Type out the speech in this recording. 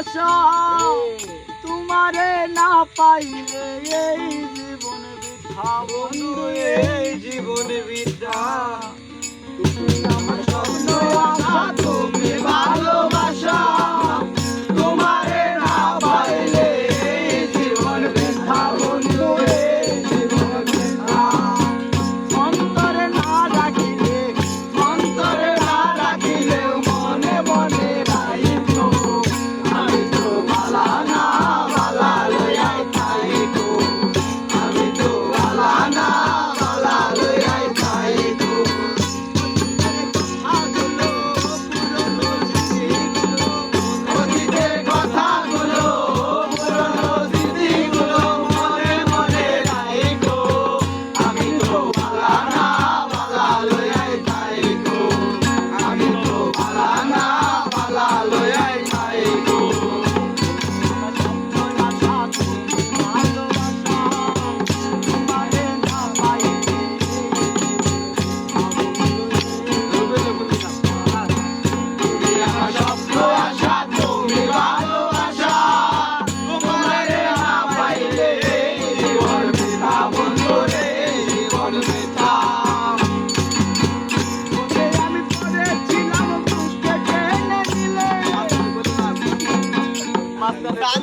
আশা তোমারে না পাইলে এই জীবন বৃথা বন্ধু রাস্তা